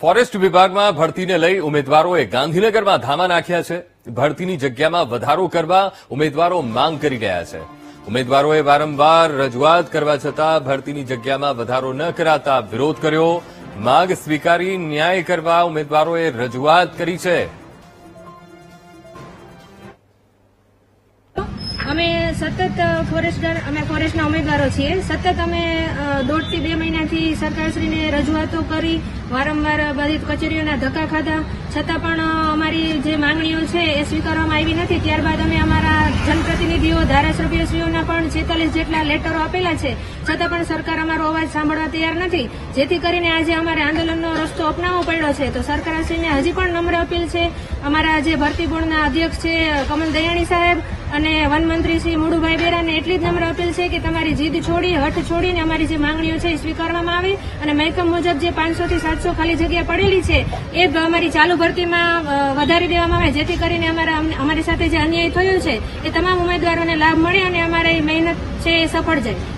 Forest વિભાગમાં ભરતીને લઈ ઉમેદવારોએ ગાંધીનગરમાં ધામા નાખ્યા છે. ભરતીની જગ્યામાં વધારો કરવા ઉમેદવારો માંગ કરી રહ્યા છે. ઉમેદવારોએ વારંવાર રજૂઆત કરવા છતાં ભરતીની જગ્યામાં વધારો ન કરાતા વિરોધ કર્યો. માંગ સ્વીકારી ન્યાય કરવા ઉમેદવારોએ રજૂઆત કરી છે. સતત ફોરેસ્ટર અમે ફોરેસ્ટના ઉમેદવારો છીએ. સતત અમે દોઢથી બે મહિનાથી સરકારશ્રીને રજૂઆતો કરી, વારંવાર બધી કચેરીઓના ધક્કા ખાધા. છતાં પણ અમારી જે માંગણીઓ છે એ સ્વીકારવામાં આવી નથી. ત્યારબાદ અમે અમારા જનપ્રતિનિધિઓ, ધારાસભ્યશ્રીઓના પણ છેતાલીસ જેટલા લેટરો આપેલા છે. છતાં પણ સરકાર અમારો અવાજ સાંભળવા તૈયાર નથી. જેથી કરીને આજે અમારે આંદોલનનો રસ્તો અપનાવવો પડ્યો છે. તો સરકારશ્રીને હજી પણ નમ્ર અપીલ છે. અમારા જે ભરતી બોર્ડના અધ્યક્ષ છે કમલ દયાણી સાહેબ અને વનમંત્રી શ્રી મુડુભાઈ બેરાને એટલી જ નમ્ર અપીલ છે કે તમારી જીદ છોડી, હઠ છોડીને અમારી જે માંગણીઓ છે એ સ્વીકારવામાં આવે. અને મહેકમ મુજબ જે પાંચસો થી સાતસો ખાલી જગ્યા પડેલી છે, એ અમારી ચાલુ ભરતીમાં વધારી દેવામાં આવે, જેથી કરીને અમારા અમારી સાથે જે અન્યાય થયો છે, એ તમામ ઉમેદવારોને લાભ મળે અને અમારી મહેનત છે એ સફળ જાય.